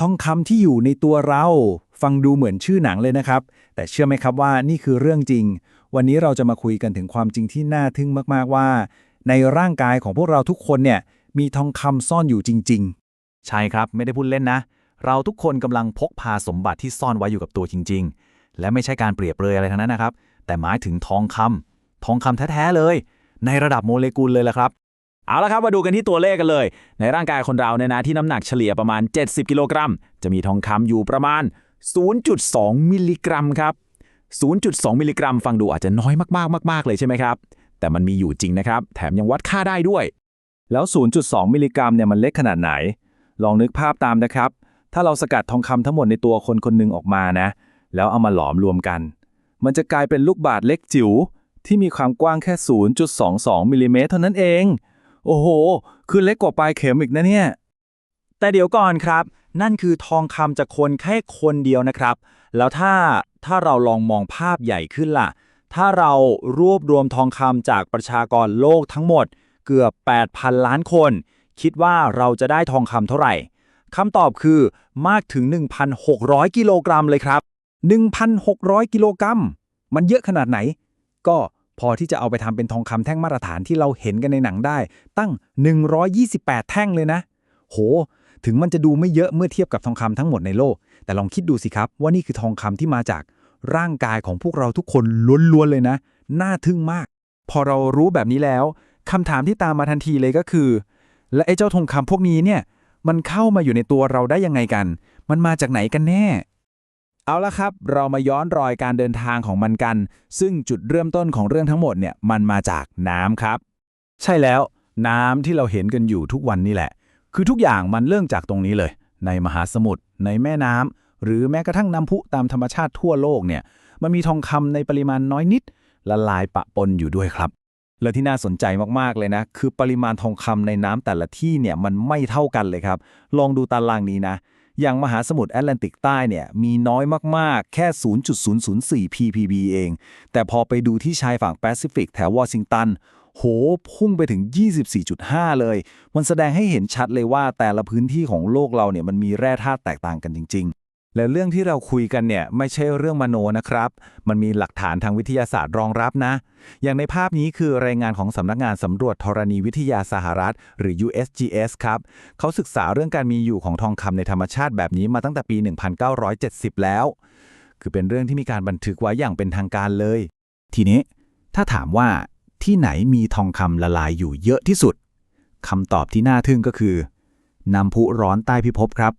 ทองคำที่อยู่ในตัวเรา ฟังดูเหมือนชื่อหนังเลยนะครับ แต่เชื่อไหมครับว่านี่คือเรื่องจริง วันนี้เราจะมาคุยกันถึงความจริงที่น่าทึ่งมากๆว่า ในร่างกายของพวกเราทุกคนเนี่ยมีทองคำซ่อนอยู่จริง ๆ ใช่ครับไม่ได้พูดเล่นนะ เราทุกคนกำลังพกพาสมบัติที่ซ่อนไว้อยู่กับตัวจริง ๆ และไม่ใช่การเปรียบเลยอะไรทั้งนั้นนะครับ แต่หมายถึงทองคำทองคำแท้ๆเลย ในระดับโมเลกุลเลยแหละครับ เอาละครับมาดูกันที่ตัวเลขกันเลย ในร่างกายคนเราเนี่ยนะที่น้ำหนักเฉลี่ยประมาณ 70 กิโลกรัม จะมีทองคำอยู่ประมาณ 0.2 มิลลิกรัมครับ 0.2 มิลลิกรัม ฟังดูอาจจะน้อยมากๆมาก ๆ เลยใช่ไหมครับ แต่มันมีอยู่จริงนะครับ แถมยังวัดค่าได้ด้วย แล้ว 0.2 มิลลิกรัมเนี่ยมันเล็กขนาดไหน ลองนึกภาพตามนะครับ ถ้าเราสกัดทองคำทั้งหมดในตัวคนคนหนึ่งออกมานะ แล้วเอามาหลอมรวมกัน มันจะกลายเป็นลูกบาศก์เล็กจิ๋วที่มีความกว้างแค่ 0.22มิลลิเมตรเท่านั้นเอง โอ้โห คือเล็กกว่าปลายเข็มอีกนะเนี่ย แต่เดี๋ยวก่อนครับ นั่นคือทองคำจากคนแค่คนเดียวนะครับ แล้วถ้าถ้าเราลองมองภาพใหญ่ขึ้นล่ะ ถ้าเรารวบรวมทองคำจากประชากรโลกทั้งหมด เกือบ 8,000 ล้านคน คิดว่าเราจะได้ทองคำเท่าไหร่คำตอบคือมากถึง 1,600 กิโลกรัมเลยครับ 1,600 กิโลกรัม มันเยอะขนาดไหน ก็ พอที่จะเอาไปทำเป็นทองคำแท่งมาตรฐานที่เราเห็นกันในหนังได้ ตั้ง 128 แท่งเลยนะ โห ถึงมันจะดูไม่เยอะเมื่อเทียบกับทองคำทั้งหมดในโลก แต่ลองคิดดูสิครับ ว่านี่คือทองคำที่มาจากร่างกายของพวกเราทุกคนล้วนๆเลยนะ น่าทึ่งมาก พอเรารู้แบบนี้แล้วคำถามที่ตามมาทันทีเลยก็คือ และไอ้เจ้าทองคำพวกนี้เนี่ย มันเข้ามาอยู่ในตัวเราได้ยังไงกัน มันมาจากไหนกันแน่ เอาละครับ เรามาย้อนรอยการเดินทางของมันกัน ซึ่งจุดเริ่มต้นของเรื่องทั้งหมดเนี่ยมันมาจากน้ำครับ ใช่แล้ว น้ำที่เราเห็นกันอยู่ทุกวันนี่แหละ คือทุกอย่างมันเริ่มจากตรงนี้เลย ในมหาสมุทรในแม่น้ำหรือแม้กระทั่งน้ำพุตามธรรมชาติทั่วโลกเนี่ยมันมีทองคำในปริมาณน้อยนิด ละลายปะปนอยู่ด้วยครับ และที่น่าสนใจมากๆเลยนะ คือปริมาณทองคำในน้ำแต่ละที่เนี่ยมันไม่เท่ากันเลยครับ ลองดูตารางนี้นะ อย่างมหาสมุทรแอตแลนติกใต้เนี่ยมีน้อยมากๆ แค่ 0.004 ppb เอง แต่พอไปดูที่ชายฝั่งแปซิฟิกแถววอชิงตัน โห พุ่งไปถึง 24.5 เลย มันแสดงให้เห็นชัดเลยว่าแต่ละพื้นที่ของโลกเราเนี่ยมันมีแร่ธาตุแตกต่างกันจริง ๆ และเรื่องที่เราคุยกันเนี่ยไม่ใช่เรื่องมโนนะครับ มันมีหลักฐานทางวิทยาศาสตร์รองรับนะ อย่างในภาพนี้คือรายงานของสำนักงานสำรวจธรณีวิทยาสหรัฐ หรือ USGS ครับ เขาศึกษาเรื่องการมีอยู่ของทองคำในธรรมชาติแบบนี้มาตั้งแต่ปี 1970 แล้ว คือเป็นเรื่องที่มีการบันทึกไว้อย่างเป็นทางการเลย ทีนี้ถ้าถามว่าที่ไหนมีทองคำละลายอยู่เยอะที่สุดคำตอบที่น่าทึ่งก็คือน้ำพุร้อนใต้พิภพครับ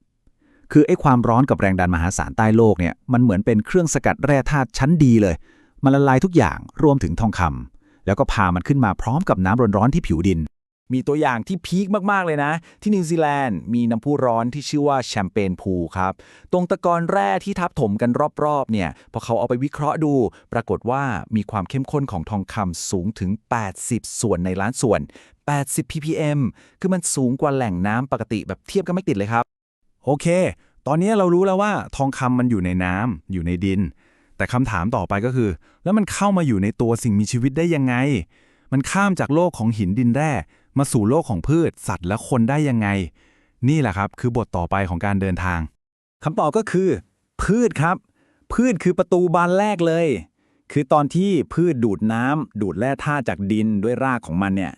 คือไอ้ความร้อนกับแรงดันมหาศาลใต้โลกเนี่ยมันเหมือนเป็นเครื่องสกัดแร่ธาตุชั้นดีเลย มันละลายทุกอย่างรวมถึงทองคำแล้วก็พามันขึ้นมาพร้อมกับน้ำร้อนๆที่ผิวดิน มีตัวอย่างที่พีคมากๆเลยนะ ที่นิวซีแลนด์มีน้ำพุร้อนที่ชื่อว่าแชมเปญพูลครับ ตรงตะกอนแร่ที่ทับถมกันรอบๆเนี่ยพอเขาเอาไปวิเคราะห์ดู ปรากฏว่ามีความเข้มข้นของทองคำสูงถึง 80 ส่วนในล้านส่วน 80 ppm คือมันสูงกว่าแหล่งน้ำปกติแบบเทียบกันไม่ติดเลยครับ โอเค ตอนนี้เรารู้แล้วว่าทองคำมันอยู่ในน้ำอยู่ในดิน แต่คำถามต่อไปก็คือ แล้วมันเข้ามาอยู่ในตัวสิ่งมีชีวิตได้ยังไง มันข้ามจากโลกของหินดินแร่มาสู่โลกของพืช สัตว์และคนได้ยังไง นี่แหละครับคือบทต่อไปของการเดินทางคำตอบก็คือ พืชครับ พืชคือประตูบานแรกเลย คือตอนที่พืชดูดน้ำดูดแร่ธาตุจากดินด้วยรากของมันเนี่ย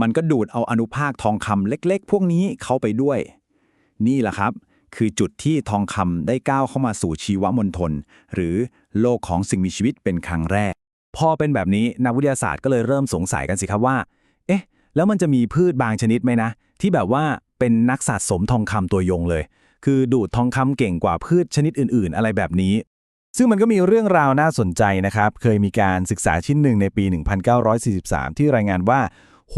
มันก็ดูดเอาอนุภาคทองคำเล็ก ๆ พวกนี้เข้าไปด้วย นี่แหละครับ คือจุดที่ทองคำได้ก้าวเข้ามาสู่ชีวมณฑลหรือโลกของสิ่งมีชีวิตเป็นครั้งแรก พอเป็นแบบนี้นักวิทยาศาสตร์ก็เลยเริ่มสงสัยกันสิครับว่า เอ๊ะ แล้วมันจะมีพืชบางชนิดไหมนะ ที่แบบว่าเป็นนักสะสมทองคำตัวยงเลย คือดูดทองคำเก่งกว่าพืชชนิดอื่น ๆ อะไรแบบนี้ ซึ่งมันก็มีเรื่องราวน่าสนใจนะครับ เคยมีการศึกษาชิ้นหนึ่งในปี 1943 ที่รายงานว่าโห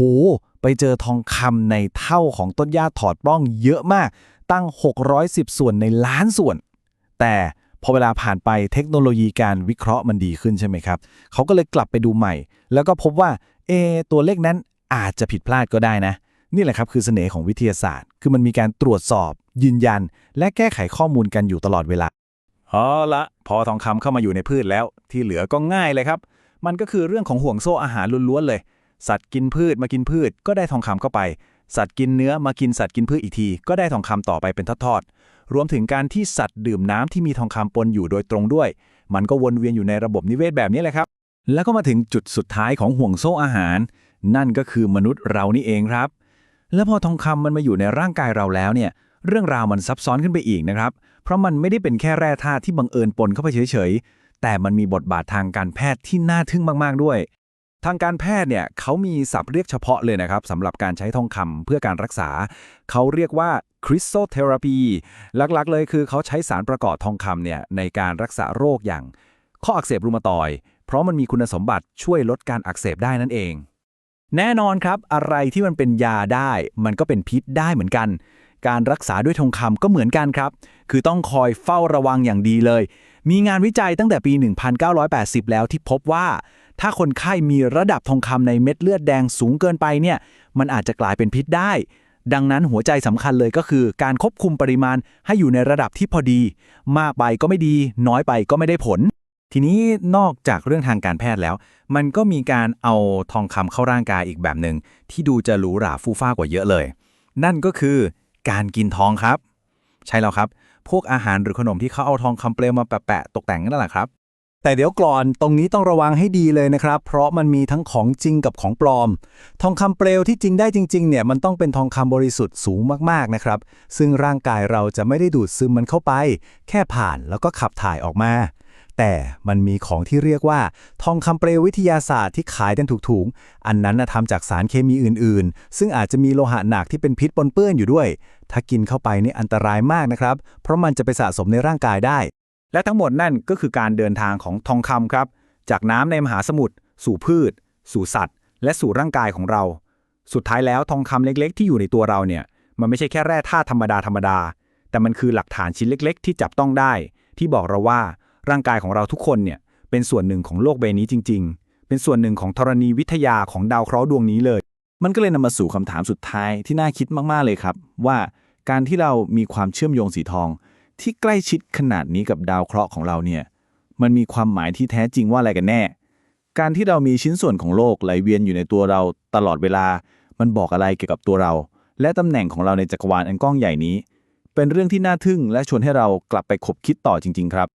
ไปเจอทองคำในเท่าของต้นหญ้าถอดปล้องเยอะมาก ตั้ง 610 ส่วนในล้านส่วน แต่พอเวลาผ่านไปเทคโนโลยีการวิเคราะห์มันดีขึ้นใช่ไหมครับ เขาก็เลยกลับไปดูใหม่ แล้วก็พบว่าเอตัวเลขนั้นอาจจะผิดพลาดก็ได้นะ นี่แหละครับคือเสน่ห์ของวิทยาศาสตร์ คือมันมีการตรวจสอบ ยืนยัน และแก้ไขข้อมูลกันอยู่ตลอดเวลาเอาละพอทองคำเข้ามาอยู่ในพืชแล้ว ที่เหลือก็ง่ายเลยครับ มันก็คือเรื่องของห่วงโซ่อาหารล้วนๆเลย สัตว์กินพืชมากินพืชก็ได้ทองคำเข้าไป สัตว์กินเนื้อมากินสัตว์กินพืชอีกที ก็ได้ทองคำต่อไปเป็นทอดๆ รวมถึงการที่สัตว์ดื่มน้ำที่มีทองคำปนอยู่โดยตรงด้วย มันก็วนเวียนอยู่ในระบบนิเวศแบบนี้แหละครับ แล้วก็มาถึงจุดสุดท้ายของห่วงโซ่อาหาร นั่นก็คือมนุษย์เรานี่เองครับ แล้วพอทองคำมันมาอยู่ในร่างกายเราแล้วเนี่ย เรื่องราวมันซับซ้อนขึ้นไปอีกนะครับ เพราะมันไม่ได้เป็นแค่แร่ธาตุที่บังเอิญปนเข้าไปเฉยๆ แต่มันมีบทบาททางการแพทย์ที่น่าทึ่งมากๆด้วย ทางการแพทย์เนี่ยเขามีศัพท์เรียกเฉพาะเลยนะครับสำหรับการใช้ทองคำเพื่อการรักษา เขาเรียกว่า cryptotherapy หลักๆ เลยคือเขาใช้สารประกอบทองคำเนี่ยในการรักษาโรคอย่าง ข้ออักเสบรูมาตอย เพราะมันมีคุณสมบัติช่วยลดการอักเสบได้นั่นเอง แน่นอนครับ อะไรที่มันเป็นยาได้ มันก็เป็นพิษได้เหมือนกัน การรักษาด้วยทองคำก็เหมือนกันครับ คือต้องคอยเฝ้าระวังอย่างดีเลย มีงานวิจัยตั้งแต่ปี 1980 แล้วที่พบว่า ถ้าคนไข้มีระดับทองคำในเม็ดเลือดแดงสูงเกินไปเนี่ย มันอาจจะกลายเป็นพิษได้ ดังนั้นหัวใจสำคัญเลยก็คือการควบคุมปริมาณให้อยู่ในระดับที่พอดี มากไปก็ไม่ดี น้อยไปก็ไม่ได้ผล ทีนี้นอกจากเรื่องทางการแพทย์แล้ว มันก็มีการเอาทองคำเข้าร่างกายอีกแบบหนึ่งที่ดูจะหรูหราฟู่ฟ้ากว่าเยอะเลย นั่นก็คือการกินทองครับ ใช่แล้วครับ พวกอาหารหรือขนมที่เขาเอาทองคำเปลวมาแปะๆตกแต่งนั่นแหละครับ แต่เดี๋ยวก่อนตรงนี้ต้องระวังให้ดีเลยนะครับ เพราะมันมีทั้งของจริงกับของปลอม ทองคำเปลวที่จริงได้จริงๆเนี่ยมันต้องเป็นทองคำบริสุทธิ์สูงมากๆนะครับ ซึ่งร่างกายเราจะไม่ได้ดูดซึมมันเข้าไป แค่ผ่านแล้วก็ขับถ่ายออกมา แต่มันมีของที่เรียกว่า ทองคำเปลววิทยาศาสตร์ที่ขายกันถูกๆ อันนั้นนะทำจากสารเคมีอื่นๆ ซึ่งอาจจะมีโลหะหนักที่เป็นพิษปนเปื้อนอยู่ด้วย ถ้ากินเข้าไปนี่อันตรายมากนะครับ เพราะมันจะไปสะสมในร่างกายได้ และทั้งหมดนั่นก็คือการเดินทางของทองคำครับ จากน้ำในมหาสมุทรสู่พืช สู่สัตว์ และสู่ร่างกายของเรา สุดท้ายแล้วทองคำเล็กๆ ที่อยู่ในตัวเราเนี่ยมันไม่ใช่แค่แร่ธาตุธรรมดาธรรมดา แต่มันคือหลักฐานชิ้นเล็ก ๆ ที่จับต้องได้ ที่บอกเราว่าร่างกายของเราทุกคนเนี่ยเป็นส่วนหนึ่งของโลกใบนี้จริง ๆ เป็นส่วนหนึ่งของธรณีวิทยาของดาวเคราะห์ดวงนี้เลย มันก็เลยนำมาสู่คำถามสุดท้ายที่น่าคิดมากๆเลยครับ ว่าการที่เรามีความเชื่อมโยงสีทอง ที่ใกล้ชิดขนาดนี้กับดาวเคราะห์ของเราเนี่ยมันมีความหมายที่แท้จริงว่าอะไรกันแน่ การที่เรามีชิ้นส่วนของโลกไหลเวียนอยู่ในตัวเราตลอดเวลา มันบอกอะไรเกี่ยวกับตัวเรา และตำแหน่งของเราในจักรวาลอันกว้างใหญ่นี้ เป็นเรื่องที่น่าทึ่งและชวนให้เรากลับไปคบคิดต่อจริง ๆ ครับ